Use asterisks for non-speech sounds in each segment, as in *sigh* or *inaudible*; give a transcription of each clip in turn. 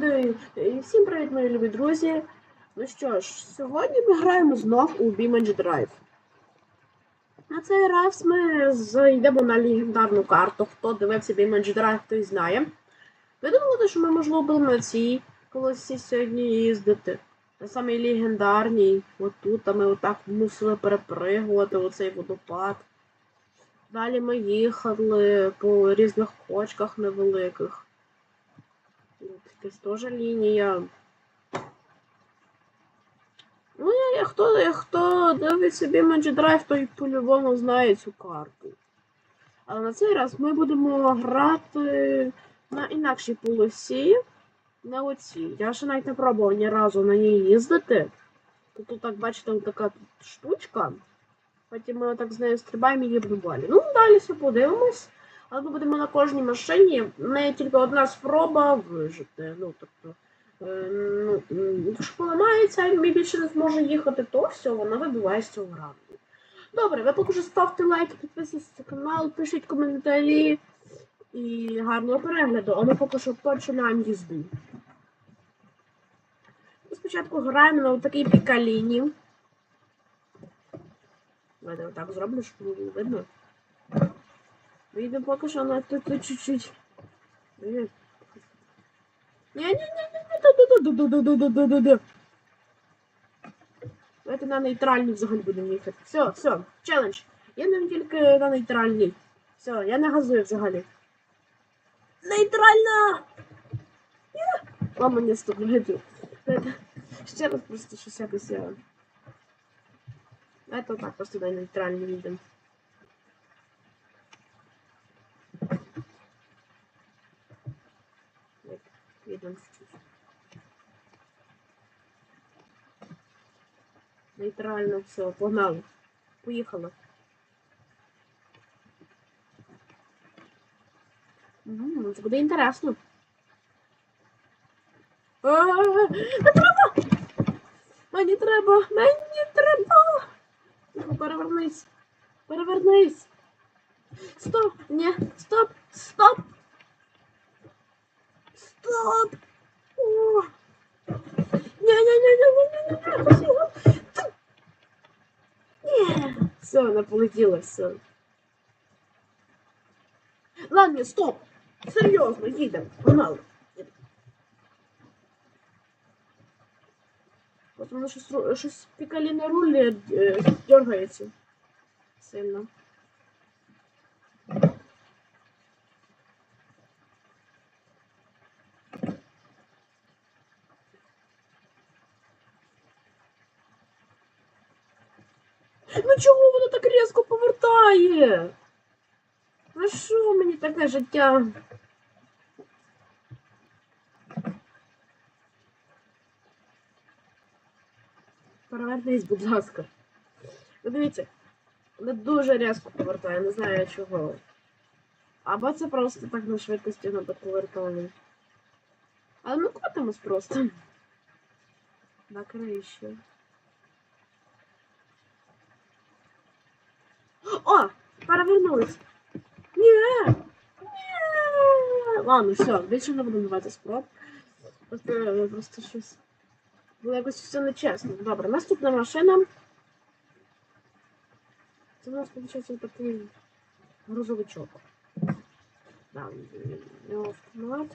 приводу, і всім привіт, мої любі друзі. Ну що ж, сьогодні ми граємо знов у BeamNG Drive. На цей раз ми зайдемо на легендарну карту. Хто дивився BeamNG Drive, той знає. Ви думали, що ми, можливо, будемо на цій колесі сьогодні їздити? На самій легендарній. Отут а ми отак мусили перепригувати оцей водопад. Далі ми їхали по різних кочках невеликих. Якась теж лінія. Ну, хто, хто дивить собі Magic Drive, той по-любому знає цю карту. Але на цей раз ми будемо грати на інакшій полосі. На оцій. Я ще навіть не пробував ні разу на ній їздити. Тут, так, бачите, така штучка. Потім ми так з нею стрибаємо і їдемо далі. Ну, далі все подивимось. Але ми будемо на кожній машині. В неї тільки одна спроба вижити. Ну, тобто, е, ну, якщо поламається, і більше не зможемо їхати, то все, вона вибиває з цього раунду. Добре, ви поки що ставте лайки, підписуйтесь на канал, пишіть коментарі і гарного перегляду. А ми поки що починаємо їзду. Спочатку граємо на такій пікаліні. Давайте отак зроблю, щоб було видно. Видно поки що на тут чуть-чуть. Ні, Давайте на нейтральній взагалі будемо їхати. Все, все, челендж. Я не тільки на нейтральній. Все, я не газую взагалі. Нейтральна! Мама не стоп, не гадю. Ще раз просто щось якось я. Давайте отак просто на нейтральний їдемо. Нейтрально все, погнали. Поїхали. Угу, це буде інтересно. А, Не треба! Мені треба! Мені треба! Перевернись! Перевернись! Стоп! Ні! Стоп! Стоп! Стоп! О! Ні-ні-ні-ні-ні-ні-ні! Ні! Все, вона полетіла, все. Ладно, стоп! Серйозно, їдемо, погнали. От воно щось, ру- щось пікалі на рулі е, дергається сильно. Ну чого воно так різко повертає? Ну що мені таке життя? Перевернись, будь ласка. Ну, дивіться, воно дуже різко повертає, не знаю чого. Або це просто так на швидкості надо повертали. Але ми котимось просто. На криші. Перевернулись! Ні! Ні! Ладно, все, більше не буду давати спроб. Просто, е, просто щось. Було якось все нечесно. Добре, наступна машина. Це у нас, виходить, такий грузовичок. Там, його автомат.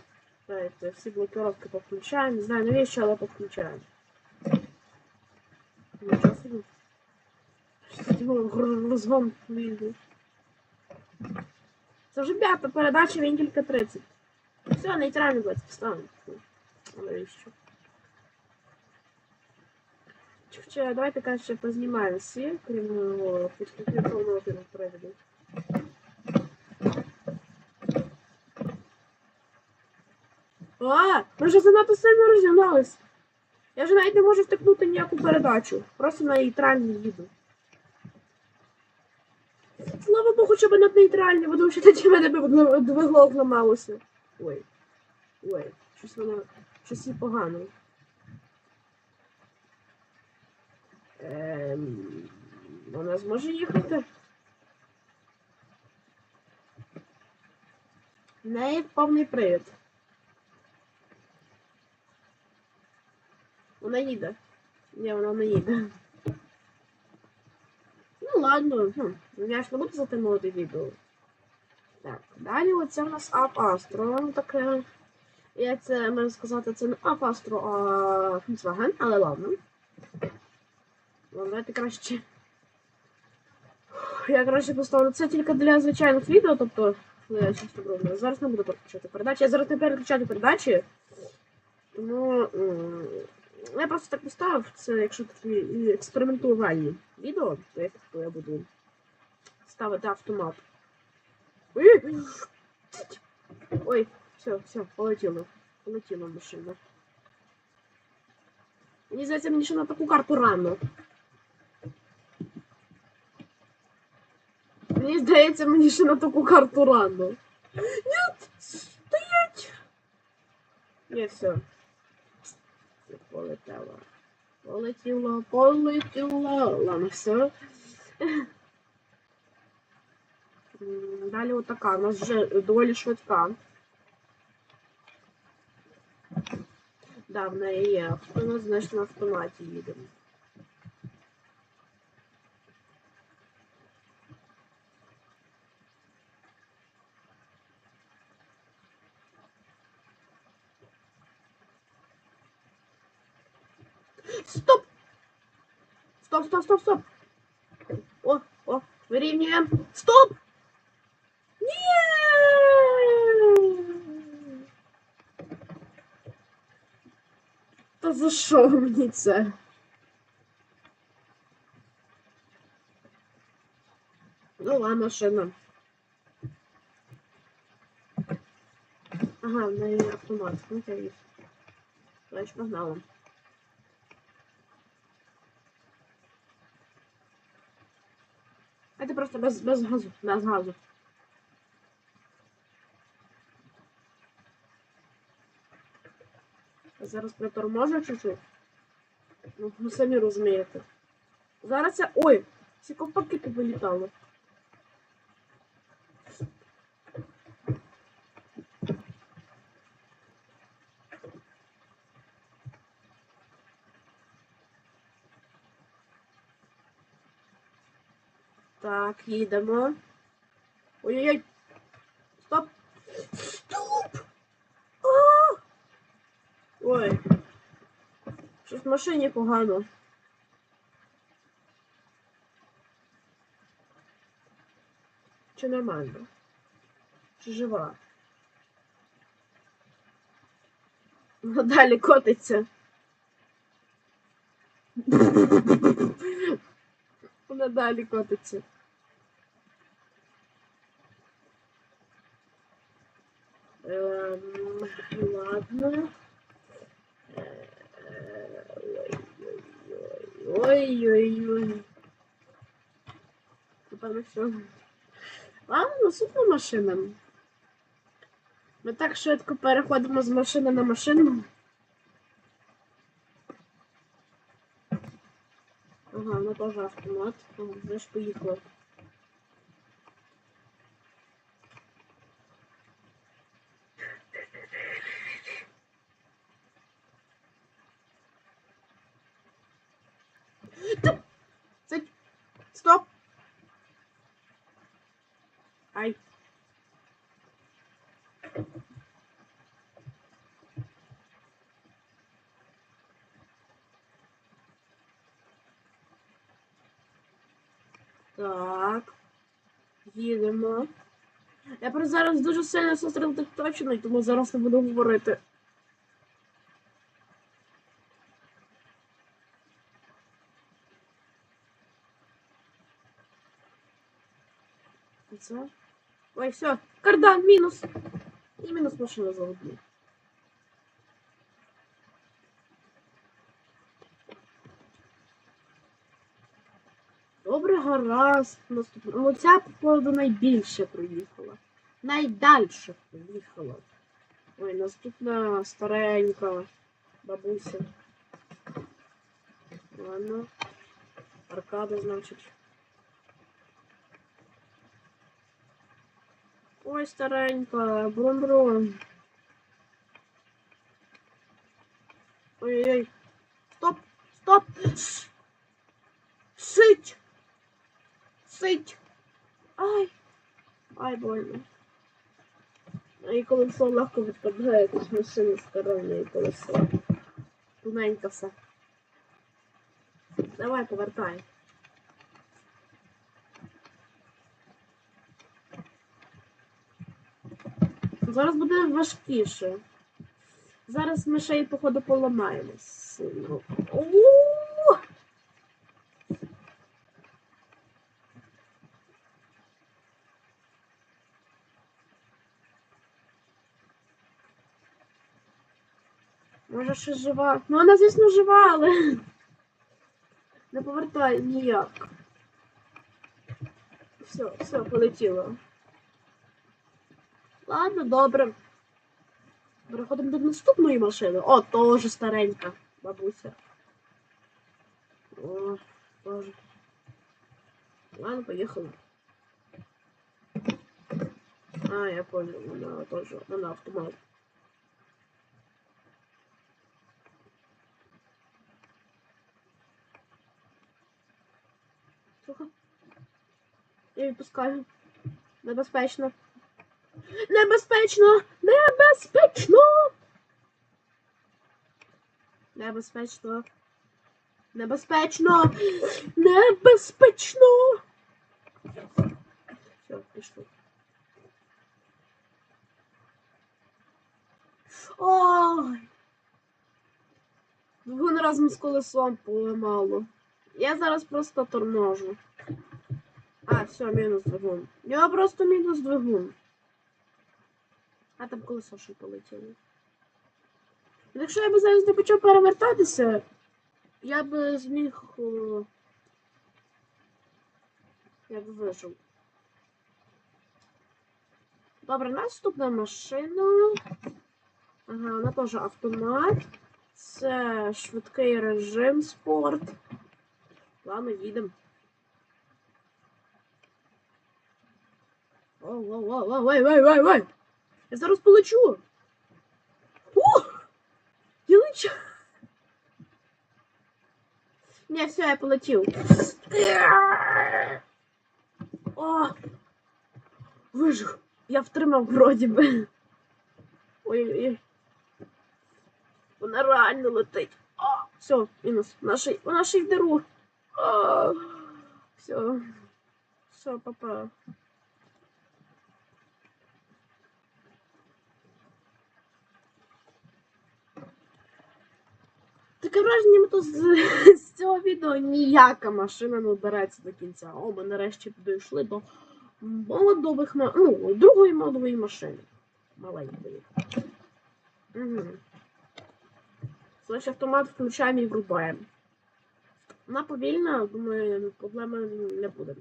Давайте всі блокировки повключаємо. Не знаю навіщо, але повключаємо. Нічого собі. Щось його гр- Розгон вийде. Це вже п'ята передача, він тільки 30. Все, нейтрально буде поставимо. А навіщо? Хоча давайте краще познімаємо всі, крім підключення повного приводу. А, ми вже занадто сильно розігнались. Я вже навіть не можу втикнути ніяку передачу. Просто на нейтральній їду. Слава Богу, щоб над нейтральні, бо тому що тоді мене б двигло зламалося. Ой. Ой, щось воно. Щось і погано. Ем, вона зможе їхати? В неї повний привід. Вона їде. Ні, вона не їде. Ну ладно, хм, я ж не буду затримувати відео. Так, далі оце в нас Ап Астро. Ну. Я це можу сказати, це не Ап Астро, а Volkswagen, але ладно. Давайте краще. Я краще поставлю це тільки для звичайних відео, тобто, коли я чисто роблю. Зараз не буду переключати передачі. Я зараз не переключаю передачі. Тому я просто так поставив, це якщо такі експериментувальні відео, то як то я буду ставити автомат. Ой, все, все, полетіло. Полетіла машина. Мені здається, мені ще на таку карту рано. Мені здається, мені ще на таку карту рано. Нет, стоять! Ні, все. Все, Полетело. Полетіло, полетіло. Ладно, все. Далі отака. У нас вже доволі швидка. Да, в неї є. Нас, значить, на автоматі їдемо. Стоп! Стоп, стоп, стоп, стоп! О, о, вирівнюємо. Стоп! Ні! Та за що мені це? Ну ладно, машина. Ага, в неї автомат. Ну, я їх. Значить, погнала. Это просто без, без газу, без газу. Зараз приторможу чуть-чуть. Ну, ви самі розумієте. Зараз я. Ой! Ці ковпаки вилітали. Так, їдемо. Ой-ой-ой. Стоп. Стоп! А! Ой. Щось в машині погано. Чи нормально? Чи жива? *laughs* Вона далі котиться. Вона далі котиться. Ем, ладно. Ой-ой-ой. Напевно, все. Ладно, наступна машина. Ми так швидко переходимо з машини на машину. Ага, ну теж автомат. Вже ж поїхала. Та- Це... Стоп! Ай. Так. Їдемо. Я просто зараз дуже сильно сосредоточений, тому зараз не буду говорити. Це. Ой, все, кардан, мінус. І мінус машина заодно. Добре, гаразд. Наступно. Ну, ця, походу, найбільше проїхала. Найдальше проїхала. Ой, наступна старенька бабуся. Ладно. Аркада, значить. Ой, старенька, брун-брун. Ой-ой-ой. Сить! Больно. І колесо легко відпадає з машини і колесо. Туненько все. Давай, повертай. Зараз буде важкіше. Зараз ми ще й, походу, поламаємось сильно. У! Може, ще жива. Ну, вона, звісно, жива, але не повертай ніяк. Все, все, полетіло. Ладно, добре. Переходимо до наступної машини. О, теж старенька бабуся. О, тоже. Ладно, поехали. А, я понял, она тоже, она автомат. Тихо. Я відпускаю. Небезпечно. Небезпечно! Небезпечно! Небезпечно. Небезпечно! Небезпечно! Все, пішло. Ой! Двигун разом з колесом поламало. Я зараз просто торможу. А, все, мінус двигун. Я просто мінус двигун. А там колесо ще полетіло. Якщо я б зараз не почав перевертатися, я б зміг. Я б вижив. Добре, наступна машина. Ага, вона теж автомат. Це швидкий режим спорт. Ладно, їдемо. Оу, оу, оу, оу, ой, ой, ой, ой. Я зараз полечу. Ух! Я лечу. Не, все, я полетів. О! Вижив. Я втримав вроді би. Ой-ой-ой. Вона реально летить. О, все, мінус. Вона ще, й в диру. О, все. Все, папа. Таке враження, тут з, з цього відео ніяка машина не береться до кінця. О, ми нарешті дійшли до молодових ну, другої молодової машини. Маленької. Угу. Значить, автомат включаємо і врубаємо. Вона повільна, думаю, проблеми не буде.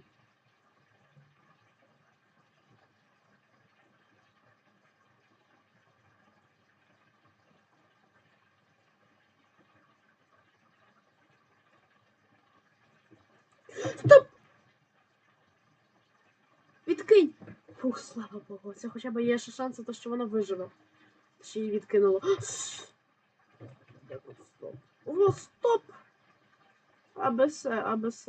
Стоп! Відкинь! Фух, слава Богу, це хоча б є ще шанс, те, що вона виживе. Ще її відкинуло. Як от стоп? О, стоп! АБС, АБС.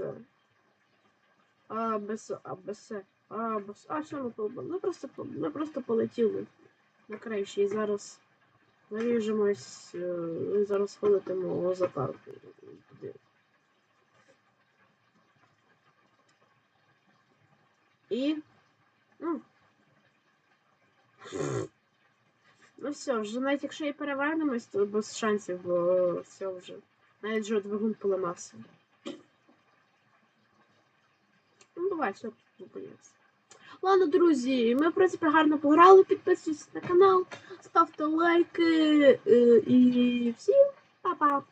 АБС, АБС, АБС. А, що ми по- Ми просто, ми просто полетіли на краще і зараз наріжемось, е, і зараз вилетимо за карту. І. Ну. Ну все, вже навіть якщо і перевернемось, то без шансів, бо все вже. Навіть вже двигун поламався. Ну, давай, все, зупиняється. Ладно, друзі, ми, в принципі, гарно пограли. Підписуйтесь на канал, ставте лайки е, і всім па-па!